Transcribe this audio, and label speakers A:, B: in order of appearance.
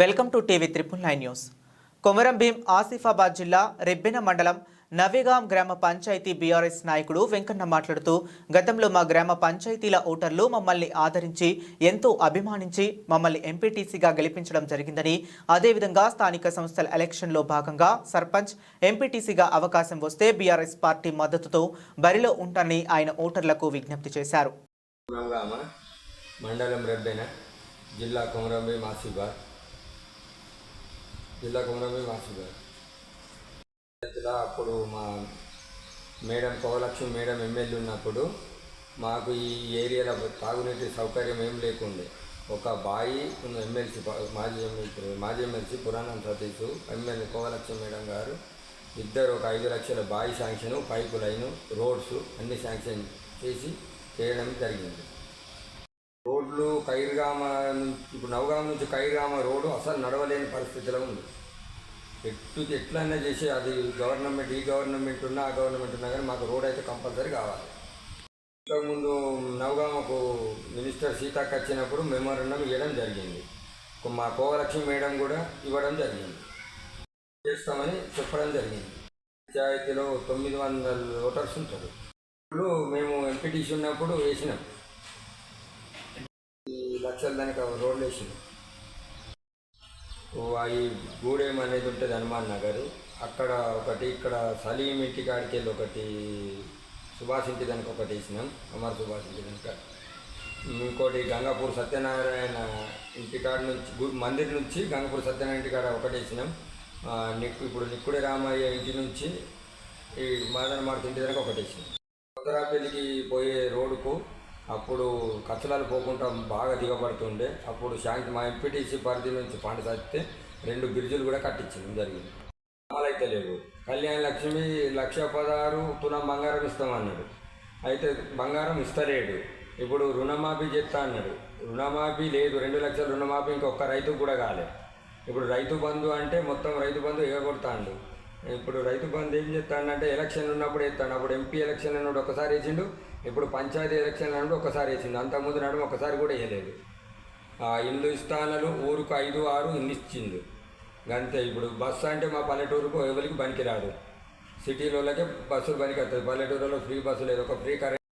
A: Welcome to TV triple nine news. Komaram Bheem Asifabad జిల్లా రెబ్బెన మండలం నవేగాం గ్రామ పంచాయతీ బీఆర్ఎస్ నాయకుడు వెంకన్న మాట్లాడుతూ గతంలో మా గ్రామ పంచాయతీల ఓటర్లు మమ్మల్ని ఆదరించి ఎంతో అభిమానించి మమ్మల్ని ఎంపీటీసీగా గెలిపించడం జరిగిందని అదేవిధంగా స్థానిక సంస్థల ఎలక్షన్లో భాగంగా సర్పంచ్ ఎంపీటీసీగా అవకాశం వస్తే బీఆర్ఎస్ పార్టీ మద్దతుతో బరిలో ఉంటానని ఆయన ఓటర్లకు విజ్ఞప్తి చేశారు.
B: మండలం రెబ్బెన జిల్లా కొమరంభీం ఆసిఫాబాద్. జిల్లా కొమరంబి మాసిబాద్ అప్పుడు మా మేడం కోవలక్ష్మి మేడం ఎమ్మెల్యే ఉన్నప్పుడు మాకు ఈ ఏరియాలో తాగునీటి సౌకర్యం ఏం లేకుండే. ఒక బాయి ఎమ్మెల్సీ మాజీ ఎమ్మెల్సీ మాజీ MLC Puranam Satish MLA Kova Lakshmi madam గారు ఇద్దరు ఒక ఐదు లక్షల బాయి శాంక్షన్ పైపు లైను రోడ్స్ అన్ని శాంక్షన్ చేసి చేయడం జరిగింది. రోడ్లు కైర్గామ ఇప్పుడు నవగామ నుంచి కైరుగామ రోడ్డు అసలు నడవలేని పరిస్థితిలో ఉంది. ఎట్టు ఎట్లయినా చేసి అది గవర్నమెంట్ ఈ గవర్నమెంట్ ఉన్నా ఆ గవర్నమెంట్ ఉన్నా కానీ మాకు రోడ్ అయితే కంపల్సరీ కావాలి. ఇంతకుముందు నవగామకు మినిస్టర్ సీతక్క వచ్చినప్పుడు మెమోరండం ఇవ్వడం జరిగింది. మా కోవలక్ష్మి మేడం కూడా ఇవ్వడం జరిగింది. చేస్తామని చెప్పడం జరిగింది. పంచాయతీలో తొమ్మిది వందల ఓటర్స్ ఉంటారు. ఇప్పుడు మేము ఎంపీటీసీ ఉన్నప్పుడు వేసినాం. లక్షల దానికి రోడ్లు వేసింది ఓ ఈ గూడెం అనేది ఉంటుంది హనుమాన్ నగర్. అక్కడ ఒకటి ఇక్కడ సలీం ఇంటి కాడికి వెళ్ళి ఒకటి సుభాష్ ఇంటి దానికి ఒకటి వేసినాం. అమర్ సుభాష్ ఇంటి దానికి. ఇంకోటి గంగాపూర్ సత్యనారాయణ ఇంటికాడ నుంచి మందిర్ నుంచి గంగాపూర్ సత్యనారాయణ ఇంటికాడ ఒకటి వేసినాం. నిక్కు ఇప్పుడు నిక్కుడి రామయ్య ఇంటి నుంచి ఈ మాదన మార్తి ఇంటి దగ్గర ఒకటి వేసినాం. కొత్తరాపల్లికి పోయే రోడ్డుకు అప్పుడు కచ్చలాలు పోకుండా బాగా దిగబడుతుండే. అప్పుడు శాంతి మా ఎంపీటీసీ పరిధి నుంచి పంట చచ్చితే రెండు బ్రిడ్జులు కూడా కట్టించడం జరిగింది. అమలైతే లేవు. కళ్యాణ లక్ష్మి లక్ష పదహారు తులం బంగారం ఇస్తామన్నాడు అయితే బంగారం ఇస్తలేడు. ఇప్పుడు రుణమాఫీ చేస్తా అన్నాడు. రుణమాఫీ లేదు. రెండు లక్షల రుణమాఫీ ఇంకొక రైతు కూడా కాలేదు ఇప్పుడు రైతు బంధు అంటే మొత్తం రైతు బంధు ఎగగొడతాండు. ఇప్పుడు రైతు బంధు ఏం చేస్తాడంటే ఎలక్షన్ ఉన్నప్పుడు వేస్తాడు. అప్పుడు ఎంపీ ఎలక్షన్ అన్నాడు ఒకసారి వేసిండు. ఇప్పుడు పంచాయతీ ఎలక్షన్ అన్నాడు ఒకసారి వేసిండు. అంతకుముందు నాడు ఒకసారి కూడా వేయలేదు. ఆ ఇల్లు ఇస్తానలు ఊరుకు ఐదు ఆరు ఇల్లు ఇచ్చిండు అంతే ఇప్పుడు బస్సు అంటే మా పల్లెటూరుకు ఎవరికి పనికిరాదు. సిటీలోకి బస్సులు పనికి వస్తుంది పల్లెటూరులో ఫ్రీ బస్సు లేదు. ఒక ఫ్రీ కరెంట్